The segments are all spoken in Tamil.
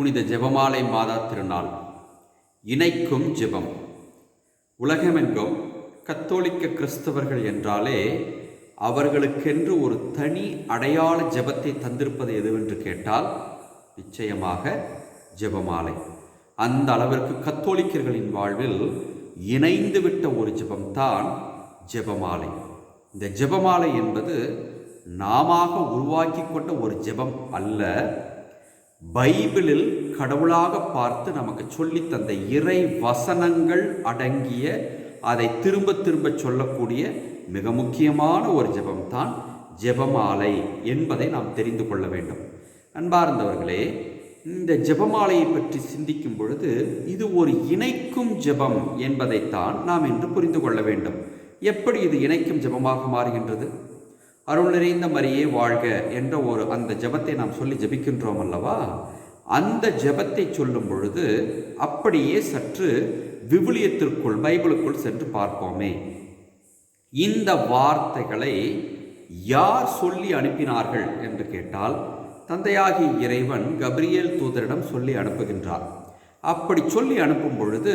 புனித ஜெபமாலை மாதா திருநாள். இணைக்கும் ஜெபம். உலகமெங்கும் கத்தோலிக்க கிறிஸ்தவர்கள் என்றாலே அவர்களுக்கென்று ஒரு தனி அடையாள ஜெபத்தை தந்திருப்பது எதுவென்று கேட்டால் நிச்சயமாக ஜெபமாலை. அந்த அளவிற்கு கத்தோலிக்கர்களின் வாழ்வில் இணைந்துவிட்ட ஒரு ஜெபம்தான் ஜெபமாலை. இந்த ஜெபமாலை என்பது நாம உருவாக்கி கொண்ட ஒரு ஜெபம் அல்ல பைபிளில் கடவுளாக பார்த்து நமக்கு சொல்லி தந்த இறை வசனங்கள் அடங்கிய அதை திரும்ப திரும்ப சொல்லக்கூடிய மிக முக்கியமான ஒரு ஜெபம்தான் ஜெபமாலை என்பதை நாம் தெரிந்து கொள்ள வேண்டும். அன்பார்ந்தவர்களே இந்த ஜெபமாலையை பற்றி சிந்திக்கும் பொழுது இது ஒரு இணைக்கும் ஜெபம் என்பதைத்தான் நாம் இன்று புரிந்து கொள்ள வேண்டும். எப்படி இது இணைக்கும் ஜெபமாக மாறுகின்றது? அருள் நிறைந்த மரியே வாழ்க என்ற ஒரு அந்த ஜெபத்தை நாம் சொல்லி ஜெபிக்கின்றோம் அல்லவா? அந்த ஜபத்தை சொல்லும் பொழுது அப்படியே சற்று விவிலியத்திற்குள் பைபிளுக்குள் சென்று பார்ப்போமே. இந்த வார்த்தைகளை யார் சொல்லி அனுப்பினார்கள் என்று கேட்டால் தந்தையாகி இறைவன் கப்ரியல் தூதரிடம் சொல்லி அனுப்புகின்றார். அப்படி சொல்லி அனுப்பும் பொழுது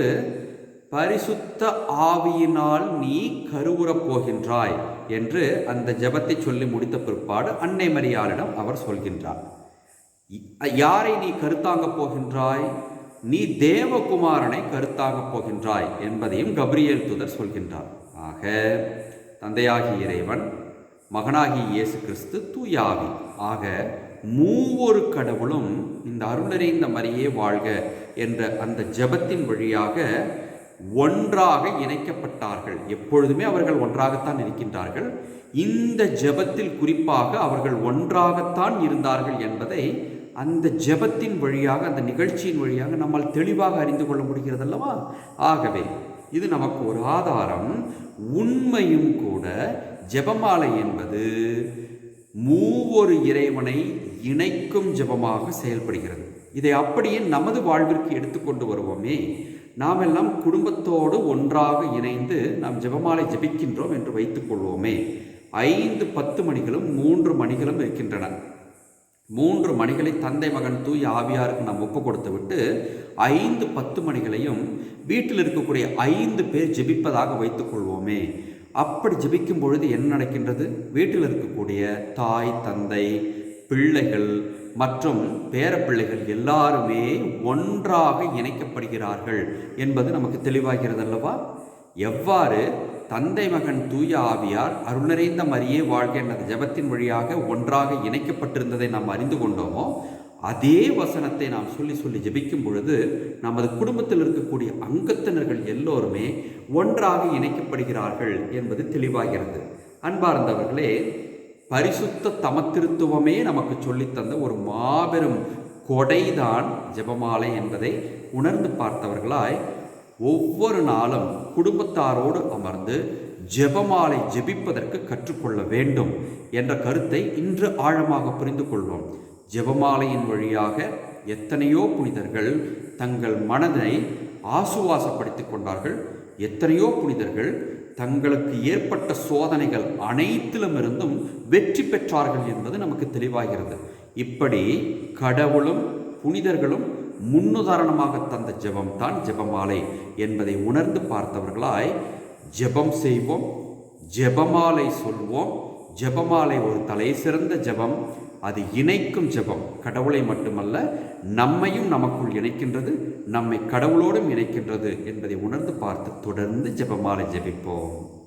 பரிசுத்த ஆவியினால் நீ கருவுறப் போகின்றாய் என்று அந்த ஜபத்தை சொல்லி முடித்த பிற்பாடு அன்னை மரியாளிடம் அவர் சொல்கின்றார். யாரை நீ கருத்தாங்க போகின்றாய்? நீ தேவகுமாரனை கருத்தாகப் போகின்றாய் என்பதையும் கப்ரியேல் தூதர் சொல்கின்றார். ஆக தந்தையாகி இறைவன் மகனாகி இயேசு கிறிஸ்து தூயாவி. ஆக மூவொரு கடவுளும் இந்த அருளறிந்த மரியே வாழ்க என்ற அந்த ஜெபத்தின் வழியாக ஒன்றாக இணைக்கப்பட்டார்கள். எப்பொழுதுமே அவர்கள் ஒன்றாகத்தான் இருக்கின்றார்கள். இந்த ஜெபத்தில் குறிப்பாக அவர்கள் ஒன்றாகத்தான் இருந்தார்கள் என்பதை அந்த ஜெபத்தின் வழியாக அந்த நிகழ்ச்சியின் வழியாக நம்மால் தெளிவாக அறிந்து கொள்ள முடிகிறது அல்லவா ஆகவே இது நமக்கு ஒரு ஆதாரம். உண்மையும் கூட ஜெபமாலை என்பது மூவொரு இறைவனை இணைக்கும் ஜெபமாக செயல்படுகிறது. இதை அப்படியே நமது வாழ்விற்கு எடுத்துக்கொண்டு வருவோமே. நாம் எல்லாம் குடும்பத்தோடு ஒன்றாக இணைந்து நாம் ஜெபமாலை ஜெபிக்கின்றோம் என்று வைத்துக்கொள்வோமே ஐந்து பத்து மணிகளும் மூன்று மணிகளும் இருக்கின்றன. மூன்று மணிகளை தந்தை மகன் தூய் ஆவியாருக்கு நாம் ஒப்பு கொடுத்து விட்டு ஐந்து பத்து மணிகளையும் வீட்டில் இருக்கக்கூடிய ஐந்து பேர் ஜெபிப்பதாக வைத்துக்கொள்வோமே அப்படி ஜெபிக்கும் பொழுது என்ன நடக்கின்றது? வீட்டில் இருக்கக்கூடிய தாய் தந்தை பிள்ளைகள் மற்றும் பேரப்பிள்ளைகள் எல்லாருமே ஒன்றாக இணைக்கப்படுகிறார்கள் என்பது நமக்கு தெளிவாகிறது அல்லவா எவ்வாறு? தந்தை மகன் தூய ஆவியார் அருள் நிறைந்த மரியே வாழ்க என்ற ஜபத்தின் வழியாக ஒன்றாக இணைக்கப்பட்டிருந்ததை நாம் அறிந்து கொண்டோமோ அதே வசனத்தை நாம் சொல்லி சொல்லி ஜபிக்கும் பொழுது நமது குடும்பத்தில் இருக்கக்கூடிய அங்கத்தினர்கள் எல்லோருமே ஒன்றாக இணைக்கப்படுகிறார்கள் என்பது தெளிவாகிறது. அன்பார்ந்தவர்களே பரிசுத்த தமத்திருத்துவமே நமக்கு சொல்லித்தந்த ஒரு மாபெரும் கொடைதான் ஜெபமாலை என்பதை உணர்ந்து பார்த்தவர்களாய் ஒவ்வொரு நாளும் குடும்பத்தாரோடு அமர்ந்து ஜெபமாலை ஜெபிப்பதற்கு கற்றுக்கொள்ள வேண்டும் என்ற கருத்தை இன்று ஆழமாக புரிந்து கொள்வோம். ஜெபமாலையின் வழியாக எத்தனையோ புனிதர்கள் தங்கள் மனதை ஆசுவாசப்படுத்திக் கொண்டார்கள். எத்தனையோ புனிதர்கள் தங்களுக்கு ஏற்பட்ட சோதனைகள் அனைத்திலும் இருந்தும் வெற்றி பெற்றார்கள் என்பது நமக்கு தெளிவாகிறது. இப்படி கடவுளும் புனிதர்களும் முன்னுதாரணமாக தந்த ஜெபம் தான் ஜெபமாலை என்பதை உணர்ந்து பார்த்தவர்களாய் ஜெபம் செய்வோம் ஜெபமாலை சொல்வோம் ஜெபமாலை ஒரு தலை சிறந்த ஜெபம் அது இணைக்கும் ஜெபம். கடவுளை மட்டுமல்ல நம்மையும் நமக்குள் இணைக்கின்றது. நம்மை கடவுளோடும் இணைக்கின்றது என்பதை உணர்ந்து பார்த்து தொடர்ந்து ஜெபமாலை ஜெபிப்போம்.